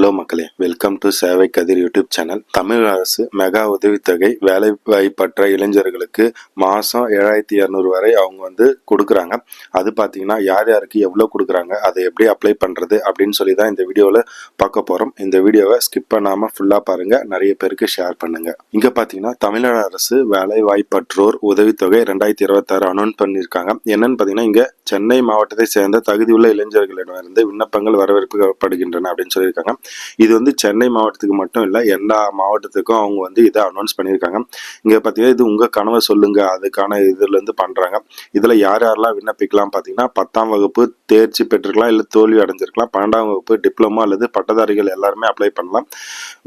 Hello மக்களே welcome to சேவை கதிர் YouTube channel. Tamil அரசு மெகா உதவித்தொகை வேலை வாய்ப்பற்ற இளைஞர்களுக்கு மாதம் ஏழாயிரத்தி இரநூறு வரை அவங்க வந்து கொடுக்குறாங்க. அது பார்த்தீங்கன்னா யார் யாருக்கு எவ்வளோ கொடுக்குறாங்க அதை எப்படி அப்ளை பண்ணுறது அப்படின்னு சொல்லி தான் இந்த வீடியோவில் பார்க்க போகிறோம் இந்த வீடியோவை ஸ்கிப் பண்ணாமல் ஃபுல்லாக பாருங்கள் நிறைய பேருக்கு ஷேர் பண்ணுங்கள் இங்கே பார்த்தீங்கன்னா தமிழ்நாடு அரசு வேலை வாய்ப்பற்றோர் உதவித்தொகை ரெண்டாயிரத்தி இருபத்தாறு அனௌன்ஸ் பண்ணியிருக்காங்க. என்னன்னு பார்த்தீங்கன்னா இங்கே சென்னை மாவட்டத்தை சேர்ந்த தகுதியுள்ள இளைஞர்களிடமிருந்து விண்ணப்பங்கள் வரவேற்கப்படுகின்றன அப்படின்னு சொல்லியிருக்காங்க. இது வந்து சென்னை மாவட்டத்துக்கு மட்டும் இல்லை எல்லா மாவட்டத்துக்கும் அவங்க வந்து இதை அனௌன்ஸ் பண்ணியிருக்காங்க. இங்கே பார்த்தீங்கன்னா இது உங்கள் கனவை சொல்லுங்கள் அதுக்கான இதுலேருந்து பண்ணுறாங்க இதில் யார் யாரெல்லாம் விண்ணப்பிக்கலாம் பார்த்தீங்கன்னா பத்தாம் வகுப்பு தேர்ச்சி பெற்றிருக்கலாம் இல்லை தோல்வி அடைஞ்சிருக்கலாம் பன்னெண்டாம் வகுப்பு டிப்ளமோ அல்லது பட்டதாரிகள் எல்லாருமே அப்ளை பண்ணலாம்.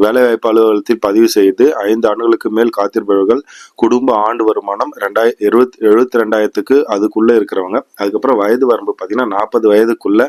வேலைவாய்ப்பு அலுவலகத்தில் பதிவு செய்து ஐந்து ஆண்டுகளுக்கு மேல் காத்திருப்பவர்கள் குடும்ப ஆண்டு வருமானம் ரெண்டாயிரம் இருபத்தி எழுபத்தி ரெண்டாயிரத்துக்கு அதுக்குள்ளே இருக்கிறவங்க அதுக்கப்புறம் வயது வரம்பு பார்த்தீங்கன்னா நாற்பது வயதுக்குள்ள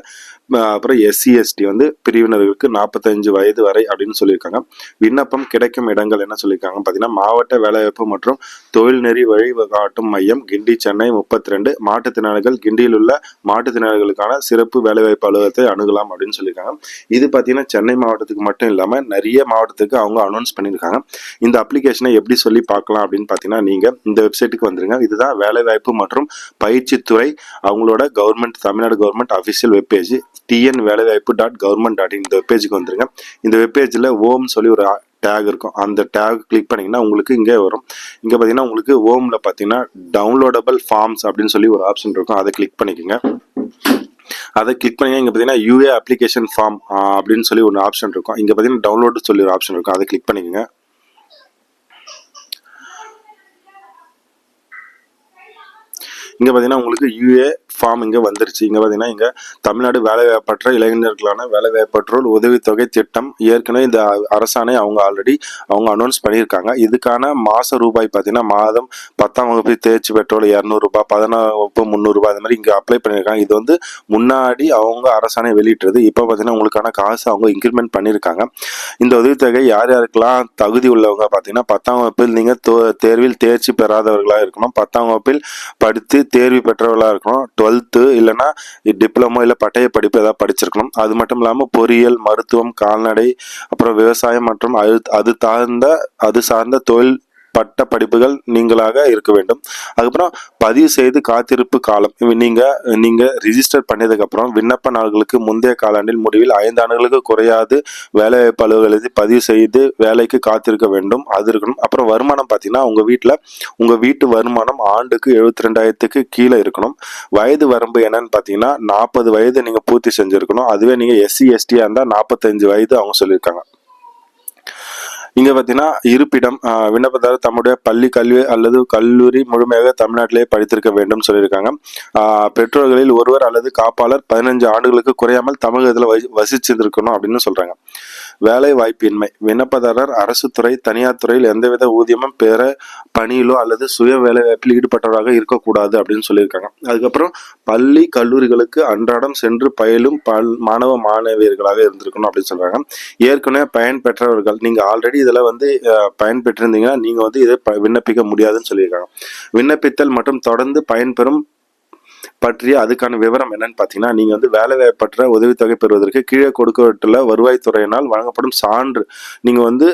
அப்புறம் எஸ்சி எஸ்டி வந்து பிரிவினர்களுக்கு நாற்பத்தஞ்சு வயது வரை அப்படின்னு சொல்லியிருக்காங்க. விண்ணப்பம் கிடைக்கும் இடங்கள் என்ன சொல்லியிருக்காங்க? பார்த்தீங்கன்னா மாவட்ட வேலைவாய்ப்பு மற்றும் தொழில்நெறி வழிகாட்டும் மையம் கிண்டி சென்னை முப்பத்தி ரெண்டு மாற்றுத்திறனாளிகள் கிண்டியில் உள்ள மாற்றுத்திறனாளிகளுக்கான சிறப்பு வேலைவாய்ப்பு அலுவலகத்தை அணுகலாம் அப்படின்னு சொல்லியிருக்காங்க. இது பார்த்தீங்கன்னா சென்னை மாவட்டத்துக்கு மட்டும் இல்லாமல் நிறைய மாவட்டத்துக்கு அவங்க அனௌன்ஸ் பண்ணியிருக்காங்க. இந்த அப்ளிகேஷனை எப்படி சொல்லி பார்க்கலாம் அப்படின்னு பார்த்தீங்கன்னா நீங்கள் இந்த வெப்சைட்டுக்கு வந்துருங்க. இதுதான் வேலைவாய்ப்பு மற்றும் பயிற்சித்துறை அவங்களோட government Tamil Nadu government official webpage TN வேலைவாய்ப்பு டாட் கவர்மெண்ட் டாட் இந்த வெப்பேஜுக்கு வந்துருங்க. இந்த வெப்பேஜில் ஓம் சொல்லி ஒரு டேக் இருக்கும். அந்த டேக் கிளிக் பண்ணிங்கன்னா உங்களுக்கு இங்கே வரும். இங்கே பார்த்தீங்கன்னா உங்களுக்கு ஓமில் பார்த்தீங்கன்னா டவுன்லோடபிள் ஃபார்ம்ஸ் அப்படின்னு சொல்லி ஒரு ஆப்ஷன் இருக்கும். அதை கிளிக் பண்ணிக்கோங்க. அதை கிளிக் பண்ணி இங்கே பார்த்தீங்கன்னா யூஏ அப்ளிகேஷன் ஃபார்ம் அப்படின்னு சொல்லி ஒரு ஆப்ஷன் இருக்கும். இங்கே பார்த்தீங்கன்னா டவுன்லோடு சொல்லி ஒரு ஆப்ஷன் இருக்கும். அதை கிளிக் பண்ணிக்கோங்க. இங்கே பார்த்தீங்கன்னா உங்களுக்கு யூஏ ஃபார்ம் இங்கே வந்துருச்சு. இங்கே பார்த்தீங்கன்னா இங்கே தமிழ்நாடு வேலைவாய்ப்பற்ற இளைஞர்களுக்கான வேலைவாய்ப்பற்றோர் உதவித்தொகை திட்டம் ஏற்கனவே இந்த அரசாணை அவங்க ஆல்ரெடி அவங்க அனௌன்ஸ் பண்ணியிருக்காங்க. இதுக்கான மாத ரூபாய் பார்த்தீங்கன்னா மாதம் பத்தாம் வகுப்பு தேர்ச்சி பெற்றோர் இரநூறுபா பதினாறு வகுப்பு முந்நூறுரூபா அது மாதிரி இங்கே அப்ளை பண்ணியிருக்காங்க. இது வந்து முன்னாடி அவங்க அரசாணை வெளியிட்டது. இப்போ பார்த்தீங்கன்னா உங்களுக்கான காசு அவங்க இன்க்ரிமெண்ட் பண்ணியிருக்காங்க. இந்த உதவித்தொகை யார் யாருக்கெல்லாம் தகுதி உள்ளவங்க பார்த்தீங்கன்னா பத்தாம் வகுப்பில் நீங்கள் தேர்வில் தேர்ச்சி பெறாதவர்களாக இருக்கணும். பத்தாம் வகுப்பில் படித்து தேர்வு பெற்றவர்களாக இருக்கணும். டுவெல்த்து இல்லைன்னா டிப்ளமோ இல்லை பட்டய படிப்பு ஏதாவது படிச்சிருக்கணும். அது மட்டும் இல்லாமல் பொறியியல் மருத்துவம் கால்நடை அப்புறம் விவசாயம் மற்றும் அது அது சார்ந்த அது சார்ந்த தொழில் பட்ட படிப்புகள் நீங்களாக இருக்க வேண்டும். அதுக்கப்புறம் பதிவு செய்து காத்திருப்பு காலம். நீங்கள் நீங்கள் ரிஜிஸ்டர் பண்ணதுக்கப்புறம் விண்ணப்ப நாள்களுக்கு முந்தைய காலாண்டில் முடிவில் ஐந்து ஆண்டுகளுக்கு குறையாது. வேலைவாய்ப்பு அலுவலகத்தை பதிவு செய்து வேலைக்கு காத்திருக்க வேண்டும். அது இருக்கணும். அப்புறம் வருமானம் பார்த்தீங்கன்னா உங்கள் வீட்டில் உங்கள் வீட்டு வருமானம் ஆண்டுக்கு எழுபத்தி ரெண்டாயிரத்துக்கு கீழே இருக்கணும். வயது வரம்பு என்னன்னு பார்த்தீங்கன்னா நாற்பது வயது நீங்கள் பூர்த்தி செஞ்சுருக்கணும். அதுவே நீங்கள் எஸ்சி எஸ்டியாக இருந்தால் நாற்பத்தஞ்சு வயது அவங்க சொல்லியிருக்காங்க. இங்க பார்த்தீங்கன்னா இருப்பிடம் விண்ணப்பதாரர் தம்முடைய பள்ளி கல்வி அல்லது கல்லூரி முழுமையாக தமிழ்நாட்டிலேயே படித்திருக்க வேண்டும் சொல்லியிருக்காங்க. பெற்றோர்களில் ஒருவர் அல்லது காப்பாளர் பதினஞ்சு ஆண்டுகளுக்கு குறையாமல் தமிழகத்தில் வசி வசிச்சிருக்கணும் அப்படின்னு சொல்றாங்க. வேலை வாய்ப்பின்மை விண்ணப்பதாரர் அரசு துறை தனியார் துறையில் எந்தவித ஊதியமும் பெற பணியிலோ அல்லது சுய வேலை வாய்ப்பில் ஈடுபட்டவராக இருக்கக்கூடாது அப்படின்னு சொல்லியிருக்காங்க. அதுக்கப்புறம் பள்ளி கல்லூரிகளுக்கு அன்றாடம் சென்று பயிலும் பல் மாணவ மாணவியர்களாக இருந்திருக்கணும் அப்படின்னு சொல்றாங்க. ஏற்கனவே பயன் பெற்றவர்கள் நீங்க ஆல்ரெடி இதில் வந்து பயன் பெற்றிருந்தீங்கன்னா நீங்க வந்து இதை ப- விண்ணப்பிக்க முடியாதுன்னு சொல்லியிருக்காங்க. விண்ணப்பித்தல் மற்றும் தொடர்ந்து பயன்பெறும் பற்றிய அதுக்கான விவரம் என்னன்னு பார்த்தீங்கன்னா நீங்கள் வந்து வேலைவாய்ப்பற்ற உதவித்தொகை பெறுவதற்கு கீழே கொடுக்கப்பட்டுள்ள வருவாய்த்துறையினால் வழங்கப்படும் சான்று நீங்கள் வந்து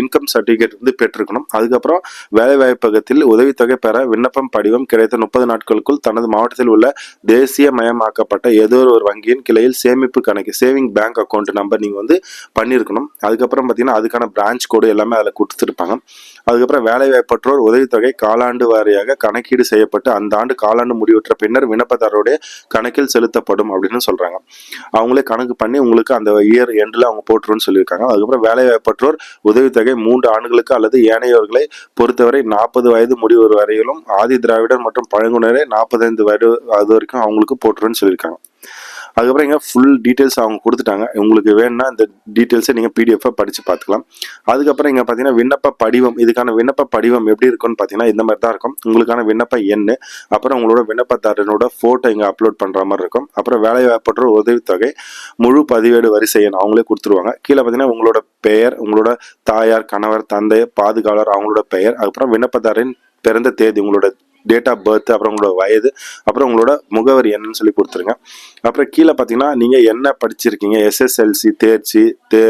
இன்கம் சர்டிஃபிகேட் வந்து பெற்றிருக்கணும். அதுக்கப்புறம் வேலைவாய்ப்பகத்தில் உதவித்தொகை பெற விண்ணப்பம் படிவம் கிடைத்த முப்பது நாட்களுக்குள் தனது மாவட்டத்தில் உள்ள தேசிய மயமாக்கப்பட்ட ஏதோ ஒரு வங்கியின் கிளையில் சேமிப்பு கணக்கு சேவிங் பேங்க் அக்கௌண்ட் நம்பர் நீங்கள் வந்து பண்ணியிருக்கணும் அதுக்கப்புறம் பார்த்தீங்கன்னா அதுக்கான பிரான்ச் கோடு எல்லாமே அதில் கொடுத்துருப்பாங்க. அதுக்கப்புறம் வேலைவாய்ப்பற்றோர் உதவித்தொகை காலாண்டு வாரியாக கணக்கீடு செய்யப்பட்டு அந்த ஆண்டு காலாண்டு முடிவுற்ற பின்னர் விண்ணப்ப விண்ணப்பதாரருடைய கணக்கில் செலுத்தப்படும் அப்படின்னு சொல்றாங்க. அவங்களே கணக்கு பண்ணி உங்களுக்கு அந்த இயர் எண்டில் அவங்க போட்டுருன்னு சொல்லியிருக்காங்க. அதுக்கப்புறம் வேலைவாய்ப்பற்றோர் உதவித்தொகை மூன்று ஆண்டுகளுக்கு அல்லது ஏனையவர்களை பொறுத்தவரை நாற்பது வயது முடிவு வரையிலும் ஆதி திராவிடர் மற்றும் பழங்குடியினரை நாற்பத்தைந்து வயது அது வரைக்கும் அவங்களுக்கு போட்டுருன்னு சொல்லியிருக்காங்க. அதுக்கப்புறம் இங்கே ஃபுல் டீட்டெயில்ஸ் அவங்க கொடுத்துட்டாங்க. உங்களுக்கு வேணும்னா இந்த டீட்டெயில்ஸை நீங்கள் பிடிஎஃபாக படித்து பார்த்துக்கலாம். அதுக்கப்புறம் இங்கே பார்த்தீங்கன்னா விண்ணப்ப படிவம் இதுக்கான விண்ணப்ப படிவம் எப்படி இருக்கும்னு பார்த்தீங்கன்னா இந்த மாதிரி தான் இருக்கும். உங்களுக்கான விண்ணப்ப எண் அப்புறம் உங்களோட விண்ணப்பதாரனோட ஃபோட்டோ இங்கே அப்லோட் பண்ணுற மாதிரி இருக்கும். அப்புறம் வேலைவாய்ப்பற்ற உதவித்தொகை முழு பதிவேடு வரிசை எண் அவங்களே கொடுத்துருவாங்க. கீழே பார்த்தீங்கன்னா உங்களோட பெயர் உங்களோட தாயார் கணவர் தந்தை பாதுகாவலர் அவங்களோட பெயர் அதுக்கப்புறம் விண்ணப்பதாரின் பிறந்த தேதி உங்களோட டேட் ஆஃப் பர்த் அப்புறம் உங்களோட வயது அப்புறம் உங்களோட முகவரி என்னன்னு சொல்லி கொடுத்துருங்க. அப்புறம் கீழே பார்த்தீங்கன்னா நீங்கள் என்ன படிச்சிருக்கீங்க? எஸ்எஸ்எல்சி தேர்ச்சி தே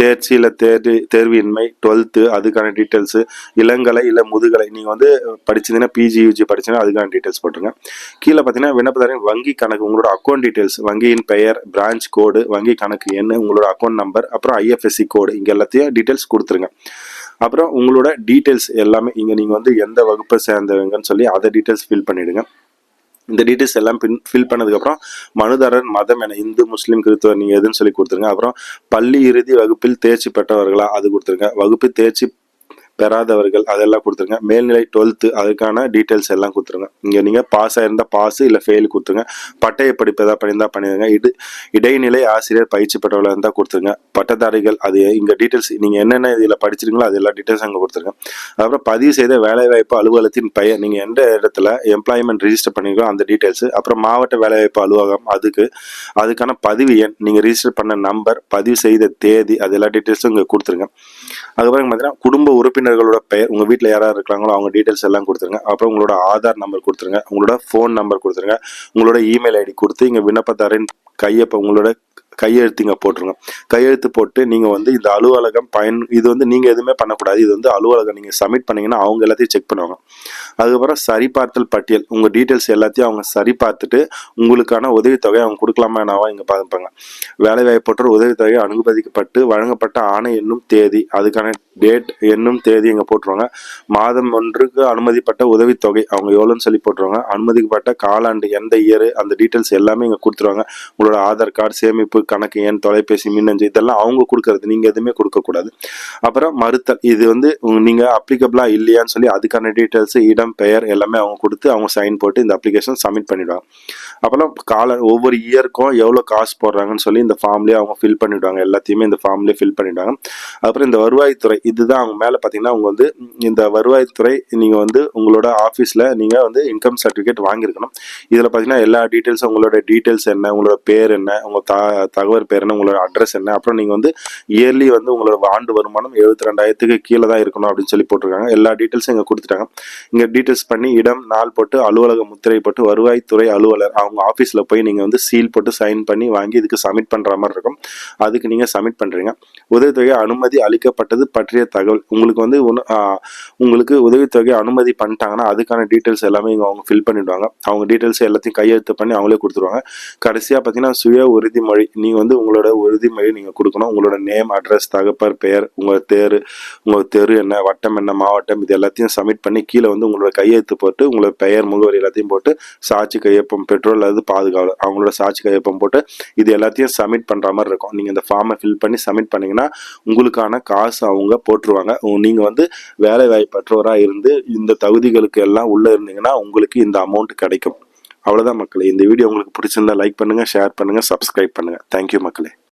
தேர்ச்சி இல்லை தேர்வு தேர்வின்மை டுவெல்த்து அதுக்கான டீட்டெயில்ஸு இளங்கலை இல்லை முதுகலை. நீங்கள் வந்து படிச்சீங்கன்னா பிஜி யூஜி படிச்சீங்கன்னா அதுக்கான டீட்டெயில்ஸ் போட்டுருங்க. கீழே பார்த்தீங்கன்னா விண்ணப்பதாரின் வங்கி கணக்கு உங்களோட அக்கௌண்ட் டீட்டெயில்ஸ் வங்கியின் பெயர் பிரான்ச் கோடு வங்கி கணக்கு எண் உங்களோட அக்கௌண்ட் நம்பர் அப்புறம் ஐஎஃப்எஸ்சி கோடு இங்கே எல்லாத்தையும் டீட்டெயில்ஸ் கொடுத்துருங்க. அப்புறம் உங்களோட டீட்டெயில்ஸ் எல்லாமே இங்கே நீங்கள் வந்து எந்த வகுப்பை சேர்ந்தவங்கன்னு சொல்லி அதை டீட்டெயில்ஸ் ஃபில் பண்ணிவிடுங்க இந்த டீட்டெயில்ஸ் எல்லாம் பின் ஃபில் பண்ணதுக்கப்புறம் மனுதாரர் மதம் என இந்து முஸ்லீம் கிறிஸ்துவர் நீங்கள் எதுன்னு சொல்லி கொடுத்துருங்க. அப்புறம் பள்ளி இறுதி வகுப்பில் தேர்ச்சி பெற்றவர்களா அது கொடுத்துருங்க. வகுப்பு தேர்ச்சி பெறாதவர்கள் அதெல்லாம் கொடுத்துருங்க. மேல்நிலை டுவெல்த்து அதுக்கான டீட்டெயில்ஸ் எல்லாம் கொடுத்துருங்க. இங்கே நீங்கள் பாஸ் ஆயிருந்தால் பாஸ் இல்லை ஃபெயில் கொடுத்துருங்க. பட்டய படிப்பு எதாவது பண்ணியிருந்தா பண்ணிடுங்க இடு இடைநிலை ஆசிரியர் பயிற்சி பெற்றவர்களாக இருந்தால் கொடுத்துருங்க. பட்டதாரிகள் அது இங்கே டீட்டெயில்ஸ் நீங்கள் என்னென்ன இதில் படிச்சிருக்கீங்களோ அது எல்லா டீட்டெயில்ஸ் அங்கே கொடுத்துருங்க. அப்புறம் பதிவு செய்த வேலைவாய்ப்பு அலுவலகத்தின் பெயர் நீங்கள் எந்த இடத்துல எம்ப்ளாய்மெண்ட் ரிஜிஸ்டர் பண்ணிருக்கோ அந்த டீட்டெயில்ஸ் அப்புறம் மாவட்ட வேலைவாய்ப்பு அலுவலகம் அதுக்கு அதுக்கான பதிவு எண் நீங்கள் ரிஜிஸ்டர் பண்ண நம்பர் பதிவு செய்த தேதி அது எல்லா டீட்டெயில்ஸும் இங்கே கொடுத்துருங்க. அதுக்கப்புறம் பார்த்தீங்கன்னா குடும்ப உறுப்பினர் உறவினர்களோட பெயர் உங்கள் வீட்டில் யாராவது இருக்கிறாங்களோ அவங்க டீட்டெயில்ஸ் எல்லாம் கொடுத்துருங்க. அப்புறம் உங்களோட ஆதார் நம்பர் கொடுத்துருங்க. உங்களோட ஃபோன் நம்பர் கொடுத்துருங்க. உங்களோட இமெயில் ஐடி கொடுத்து இங்கே விண்ணப்பதாரின் கையப்ப உங்களோட கையெழுத்துங்க போட்டுருங்க. கையெழுத்து போட்டு நீங்கள் வந்து இந்த அலுவலகம் பயன் இது வந்து நீங்கள் எதுவுமே பண்ணக்கூடாது. இது வந்து அலுவலகம் நீங்கள் சப்மிட் பண்ணீங்கன்னா அவங்க எல்லாத்தையும் செக் பண்ணுவாங்க. அதுக்கப்புறம் சரிபார்த்தல் பட்டியல் உங்கள் டீட்டெயில்ஸ் எல்லாத்தையும் அவங்க சரி பார்த்துட்டு உங்களுக்கான உதவித்தொகை அவங்க கொடுக்கலாமா என்னவா இங்கே பார்ப்பாங்க வேலைவாய்ப்பற்ற உதவித்தொகை அனுமதிக்கப்பட்டு வழங்கப்பட்ட ஆணை என்னும் தேதி அதுக்கான டேட் என்னும் தேதி இங்கே போட்டுருவாங்க. மாதம் ஒன்றுக்கு அனுமதிப்பட்ட உதவித்தொகை அவங்க எவ்வளோன்னு சொல்லி போட்டுருவாங்க. அனுமதிக்கப்பட்ட காலாண்டு எந்த இயர் அந்த டீட்டெயில்ஸ் எல்லாமே இங்கே கொடுத்துருவாங்க. உங்களோட ஆதார் கார்டு சேமிப்பு கணக்கு எண் தொலைபேசி மின்னஞ்சு இதெல்லாம் அவங்க கொடுக்கறது. நீங்கள் எதுவுமே கொடுக்கக்கூடாது. அப்புறம் மறுத்தல் இது வந்து நீங்கள் அப்ளிகபிளாக இல்லையான்னு சொல்லி அதுக்கான டீட்டெயில்ஸ் இடம் பெயர் எல்லாமே அவங்க கொடுத்து அவங்க சைன் போட்டு இந்த அப்ளிகேஷன் சப்மிட் பண்ணிவிடுவாங்க அப்புறம் கால ஒவ்வொரு இயருக்கும் எவ்வளோ காசு போடுறாங்கன்னு சொல்லி இந்த ஃபார்ம்லேயே அவங்க ஃபில் பண்ணிவிடுவாங்க எல்லாத்தையுமே இந்த ஃபார்ம்லேயே ஃபில் பண்ணிவிடுவாங்க அப்புறம் இந்த வருவாய்த்துறை இதுதான் அவங்க மேலே பார்த்தீங்கன்னா அவங்க வந்து இந்த வருவாய்த்துறை நீங்கள் வந்து உங்களோட ஆஃபீஸில் நீங்கள் வந்து இன்கம் சர்டிஃபிகேட் வாங்கியிருக்கணும். இதில் பார்த்தீங்கன்னா எல்லா டீட்டெயில்ஸும் உங்களோட டீட்டெயில்ஸ் என்ன உங்களோட பேர் என்ன உங்கள் த தகவல் பேர் என்ன உங்களோட அட்ரஸ் என்ன அப்புறம் நீங்கள் வந்து இயர்லி வந்து உங்களோட ஆண்டு வருமானம் எழுபத்தி ரெண்டாயிரத்துக்கு கீழே தான் இருக்கணும் அப்படின்னு சொல்லி போட்டிருக்காங்க. எல்லா டீட்டெயில்ஸும் இங்கே கொடுத்துட்டாங்க. இங்கே டீட்டெயில்ஸ் பண்ணி இடம் நாள் போட்டு அலுவலக முத்திரை போட்டு வருவாய்த்துறை அலுவலர் அவங்க ஆஃபீஸில் போய் நீங்கள் வந்து சீல் போட்டு சைன் பண்ணி வாங்கி இதுக்கு சப்மிட் பண்ணுற மாதிரி இருக்கும். அதுக்கு நீங்கள் சப்மிட் பண்ணுறீங்க உதவித்தொகை அனுமதி அளிக்கப்பட்டது பற்றிய தகவல் உங்களுக்கு வந்து ஒன்று உங்களுக்கு உதவித்தொகை அனுமதி பண்ணிட்டாங்கன்னா அதுக்கான டீட்டெயில்ஸ் எல்லாமே இங்கே அவங்க ஃபில் பண்ணிவிடுவாங்க அவங்க டீட்டெயில்ஸ் எல்லாத்தையும் கையெழுத்து பண்ணி அவங்களே கொடுத்துருவாங்க. கடைசியாக பார்த்தீங்கன்னா சுய உறுதிமொழி நீங்கள் வந்து உங்களோட உறுதிமொழி நீங்கள் கொடுக்கணும். உங்களோட நேம் அட்ரஸ் தகப்பர் பெயர் உங்கள் தேர் உங்கள் தெரு என்ன வட்டம் என்ன மாவட்டம் இது எல்லாத்தையும் சப்மிட் பண்ணி கீழே வந்து உங்களோட கையெழுத்து போட்டு உங்களோட பெயர் முகவரி எல்லாத்தையும் போட்டு சாட்சி கையொப்பம் பெட்ரோல் அல்லது பாதுகாவலர் அவங்களோட சாட்சி கையொப்பம் போட்டு இது எல்லாத்தையும் சப்மிட் பண்ணுற மாதிரி இருக்கும். நீங்கள் இந்த ஃபார்மை ஃபில் பண்ணி சப்மிட் பண்ணிங்கன்னா உங்களுக்கான காசு அவங்க போட்டுருவாங்க. நீங்கள் வந்து வேலை வாய்ப்பற்றவராக இருந்து இந்த தகுதிகளுக்கு எல்லாம் உள்ளே இருந்தீங்கன்னா உங்களுக்கு இந்த அமௌண்ட் கிடைக்கும். அவ்வளோதான் மக்களே. இந்த வீடியோ உங்களுக்கு பிடிச்சிருந்தா லைக் பண்ணுங்கள் ஷேர் பண்ணுங்கள் சப்ஸ்கிரைப் பண்ணுங்கள் தேங்க்யூ மக்களே.